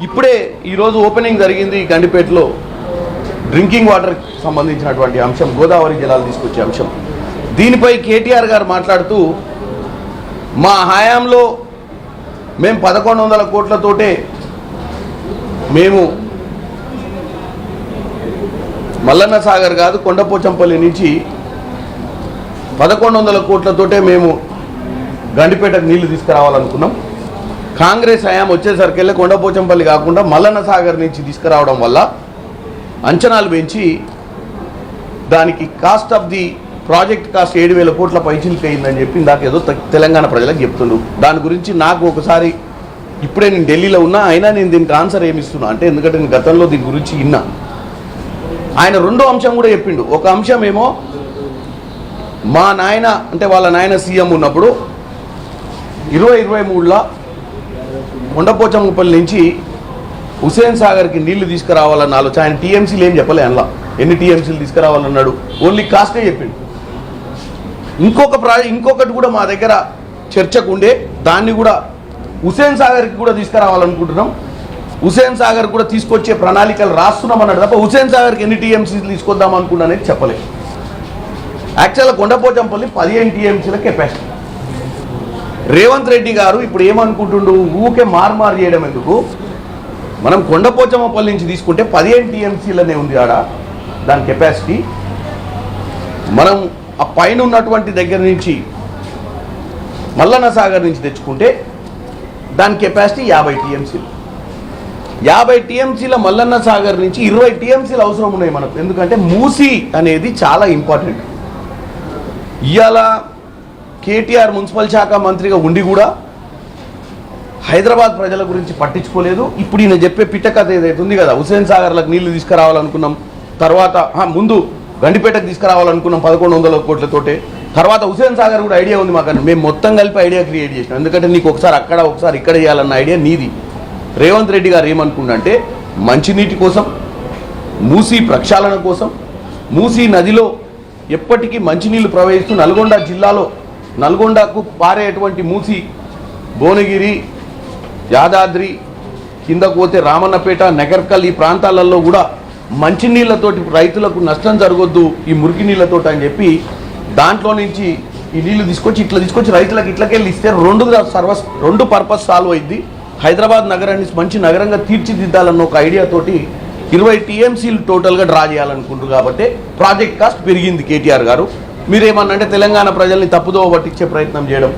ఇప్పుడే ఈరోజు ఓపెనింగ్ జరిగింది ఈ గండిపేటలో డ్రింకింగ్ వాటర్ సంబంధించినటువంటి అంశం గోదావరి జలాలు తీసుకొచ్చే అంశం. దీనిపై కేటీఆర్ గారు మాట్లాడుతూ మా హయాంలో మేము పదకొండు వందల కోట్లతోటే మేము మల్లన్న సాగర్ కాదు కొండపోచంపల్లి నుంచి పదకొండు వందల కోట్లతోటే మేము గండిపేటకు నీళ్ళు తీసుకురావాలనుకున్నాం. కాంగ్రెస్ హయాం వచ్చేసరికెళ్ళి కొండపోచంపల్లి కాకుండా మల్లన్న సాగర్ నుంచి తీసుకురావడం వల్ల అంచనాలు పెంచి దానికి cost of the project cost ఏడు వేల కోట్ల పైచిలకి అయిందని చెప్పి ఇందాక ఏదో తె- తెలంగాణ ప్రజలకు చెప్తుండు దాని గురించి నాకు ఒకసారి ఇప్పుడే నేను ఢిల్లీలో ఉన్నా అయినా నేను దీనికి ఆన్సర్ ఏమి ఇస్తున్నా? అంటే ఎందుకంటే నేను గతంలో దీని గురించి విన్నా. ఆయన రెండో అంశం కూడా చెప్పిండు. ఒక అంశం ఏమో మా నాయన అంటే వాళ్ళ నాయన సీఎం ఉన్నప్పుడు ఇరవై ఇరవై మూడులో కొండపోచమ్మపల్లి నుంచి హుసేన్ సాగర్కి నీళ్ళు తీసుకురావాలన్న ఆలోచన. ఆయన టీఎంసీలు ఏం చెప్పలే అందులో ఎన్ని టీఎంసీలు తీసుకురావాలన్నాడు? ఓన్లీ కాస్టే చెప్పిండు. ఇంకొక ప్రా ఇంకొకటి కూడా మా దగ్గర చర్చకు ఉండే దాన్ని కూడా హుసేన్ సాగర్కి కూడా తీసుకురావాలనుకుంటున్నాం. హుసేన్ సాగర్ కూడా తీసుకొచ్చే ప్రణాళికలు రాస్తున్నాం అన్నాడు తప్ప హుసేన్ సాగర్కి ఎన్ని టీఎంసీలు తీసుకొద్దాం అనుకున్నానని చెప్పలేదు యాక్చువల్గా కొండపోచంపల్లి పదిహేను టీఎంసీల కెపాసిటీ. రేవంత్ రెడ్డి గారు ఇప్పుడు ఏమనుకుంటుండు? ఊకే మారుమారు చేయడం ఎందుకు? మనం కొండపోచమ్మపల్లి నుంచి తీసుకుంటే పదిహేను టీఎంసీలనే ఉంది ఆడ. దాని కెపాసిటీ. మనం ఆ పైన ఉన్నటువంటి దగ్గర నుంచి మల్లన్న సాగర్ నుంచి తెచ్చుకుంటే దాని కెపాసిటీ యాభై టీఎంసీలు. యాభై టీఎంసీల మల్లన్న సాగర్ నుంచి ఇరవై టీఎంసీలు అవసరం ఉన్నాయి మనకు. ఎందుకంటే మూసి అనేది చాలా ఇంపార్టెంట్. ఇవాళ కేటీఆర్ మున్సిపల్ శాఖ మంత్రిగా ఉండి కూడా హైదరాబాద్ ప్రజల గురించి పట్టించుకోలేదు. ఇప్పుడు ఈయన చెప్పే పిట్టకథ ఏదైతే ఉంది కదా హుసేన్ సాగర్లకు నీళ్ళు తీసుకురావాలనుకున్నాం తర్వాత ముందు గండిపేటకు తీసుకురావాలనుకున్నాం పదకొండు వందల కోట్లతోటే. తర్వాత హుసేన్ సాగర్ కూడా ఐడియా ఉంది మాకు మేము మొత్తం కలిపి ఐడియా క్రియేట్ చేసినాం. ఎందుకంటే నీకు ఒకసారి అక్కడ ఒకసారి ఇక్కడ చేయాలన్న ఐడియా నీది. రేవంత్ రెడ్డి గారు ఏమనుకుండంటే మంచినీటి కోసం మూసీ ప్రక్షాళన కోసం మూసీ నదిలో ఎప్పటికీ మంచినీళ్ళు ప్రవహిస్తూ నల్గొండ జిల్లాలో నల్గొండకు పారేటువంటి మూసి భువనగిరి యాదాద్రి కిందకు పోతే రామన్నపేట నగర్కల్ ఈ ప్రాంతాలలో కూడా మంచినీళ్ళతోటి రైతులకు నష్టం జరగొద్దు ఈ మురికి నీళ్ళతోటి అని చెప్పి దాంట్లో నుంచి ఈ నీళ్ళు తీసుకొచ్చి ఇట్లా తీసుకొచ్చి రైతులకు ఇట్లకెళ్ళి ఇస్తే రెండు సర్వస్ రెండు పర్పస్ సాల్వ్ అయింది. హైదరాబాద్ నగరాన్ని మంచి నగరంగా తీర్చిదిద్దాలన్న ఒక ఐడియా తోటి ఇరవై టీఎంసీలు టోటల్గా డ్రా చేయాలనుకుంటారు కాబట్టి ప్రాజెక్ట్ కాస్ట్ పెరిగింది కేటీఆర్ గారు. మీరేమన్నా అంటే తెలంగాణ ప్రజల్ని తప్పుదోవ పట్టించే ప్రయత్నం చేయడం.